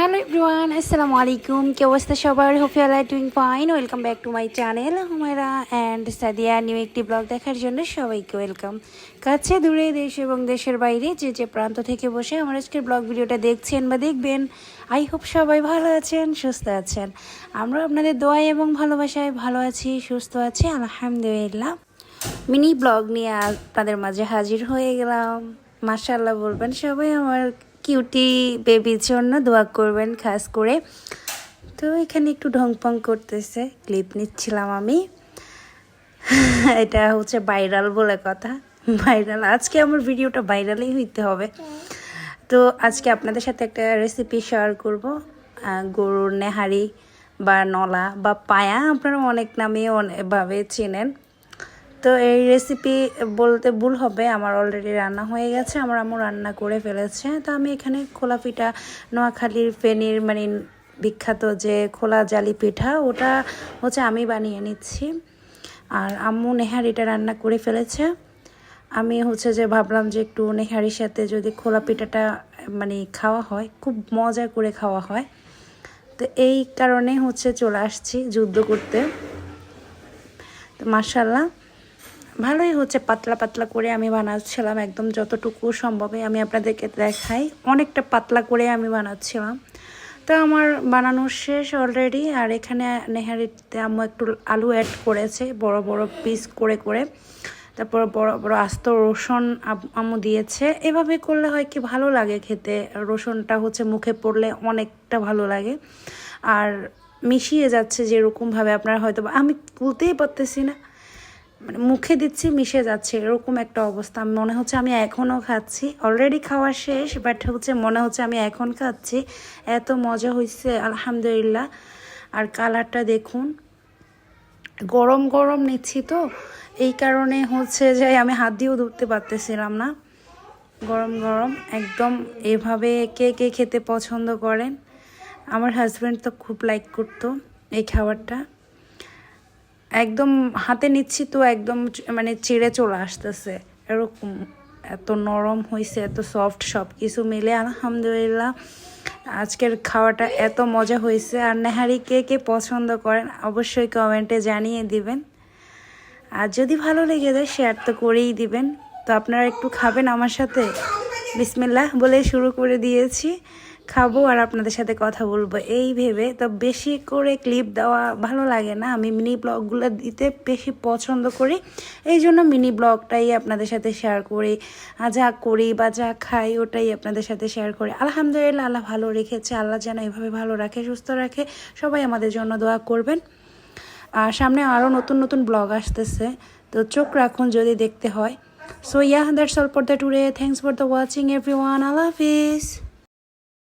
Hello everyone আসসালামু আলাইকুম কি অবস্থা সবার hope you are doing fine welcome back to my channel Humaira and Sadia new একটি ব্লগ দেখার জন্য সবাইকে ওয়েলকাম কাছে, দূরে, দেশ এবং দেশের বাইরে যে যে প্রান্ত থেকে বসে আমার আজকের ব্লগ ভিডিওটা দেখছেন বা দেখবেন আই হোপ সবাই ভালো আছেন, সুস্থ আছেন। আমরা আপনাদের দোয়াই এবং ভালোবাসায় ভালো আছি, সুস্থ আছি, আলহামদুলিল্লাহ। মিনি ব্লগ নিয়ে আপনাদের মাঝে হাজির হয়ে গেলাম। মাশাল্লাহ বলবেন সবাই আমার কিউটি বেবির জন্য দোয়া করবেন খাস করে। তো এখানে একটু ঢংপং করতেছে ক্লিপ নিচ্ছিলাম আমি। এটা হচ্ছে ভাইরাল বলে কথা ভাইরাল আজকে আমার ভিডিওটা ভাইরালই হইতে হবে। তো আজকে আপনাদের সাথে একটা রেসিপি শেয়ার করব। গরুর নেহারি বা নলা বা পায়া, আপনারা অনেক নামে অনেকভাবে চেনেন। তো এই রেসিপি বলতে ভুল হবে, আমার অলরেডি রান্না হয়ে গেছে, আমার আম্মু রান্না করে ফেলেছে। তো আমি এখানে খোলা পিঠা, নোয়াখালীর ফেনীর মানে বিখ্যাত যে খোলা জালি পিঠা, ওটা হচ্ছে আমি বানিয়ে নিচ্ছি। আর আম্মু নেহারিটা রান্না করে ফেলেছে। আমি হচ্ছে যে ভাবলাম যে একটু নেহারির সাথে যদি খোলা পিঠাটা মানে খাওয়া হয়, খুব মজা করে খাওয়া হয়। তো এই কারণে হচ্ছে চলে আসছি যুদ্ধ করতে। তো মার্শাল্লাহ ভালোই হচ্ছে, পাতলা পাতলা করে আমি বানাচ্ছিলাম একদম যতটুকু সম্ভবে আমি আপনাদেরকে দেখাই। অনেকটা পাতলা করে আমি বানাচ্ছিলাম। তো আমার বানানো শেষ অলরেডি আর এখানে নেহারিতে আম্মু একটু আলু অ্যাড করেছে, বড় বড় পিস করে করে। তারপর বড় বড় আস্ত রসুন আম্মু দিয়েছে। এভাবে করলে হয় কি ভালো লাগে খেতে। রসুনটা হচ্ছে মুখে পড়লে অনেকটা ভালো লাগে। আর মিশিয়ে যাচ্ছে যেরকমভাবে আপনারা হয়তো আমি বলতেই পারতেছি না। মানে মুখে দিচ্ছি, মিশে যাচ্ছে, এরকম একটা অবস্থা। মনে হচ্ছে আমি এখনও খাচ্ছি। অলরেডি খাওয়া শেষ বাট হচ্ছে মনে হচ্ছে আমি এখন খাচ্ছি। এত মজা হয়েছে আলহামদুলিল্লাহ। আর কালারটা দেখুন। গরম গরম নিচ্ছি তো। এই কারণে হচ্ছে যে আমি হাত দিয়েও ধরতে পারতেছিলাম না। গরম গরম, একদম এভাবে কে কে খেতে পছন্দ করেন? আমার হাজব্যান্ড তো খুব লাইক করতো এই খাবারটা। একদম হাতে নিচ্ছি তো একদম মানে চিড়ে চলে আসতেছে। এরকম এত নরম হয়েছে এত সফট সব কিছু মিলে, আলহামদুলিল্লাহ। আজকের খাওয়াটা এত মজা হয়েছে আর নেহারি কে কে পছন্দ করেন অবশ্যই কমেন্টে জানিয়ে দিবেন। আর যদি ভালো লেগে যায় শেয়ার তো করেই দিবেন। তো আপনারা একটু খাবেন আমার সাথে? বিসমিল্লাহ বলে শুরু করে দিয়েছি। খাব আর আপনাদের সাথে কথা বলব। এই ভেবে তো বেশি করে ক্লিপ দেওয়া ভালো লাগে না। আমি মিনি ব্লগগুলো দিতে বেশি পছন্দ করি। এই জন্য মিনি ব্লগটাই আপনাদের সাথে শেয়ার করি। যা করি বা যা খাই, ওটাই আপনাদের সাথে শেয়ার করি। আলহামদুলিল্লাহ, আল্লাহ ভালো রেখেছে। আল্লাহ যেন এভাবে ভালো রাখে, সুস্থ রাখে। সবাই আমাদের জন্য দোয়া করবেন। আর সামনে আরও নতুন নতুন ব্লগ আসতেছে। তো চোখ রাখুন যদি দেখতে হয়। So yeah that's all for the today thanks for the watching everyone Allah Hafiz.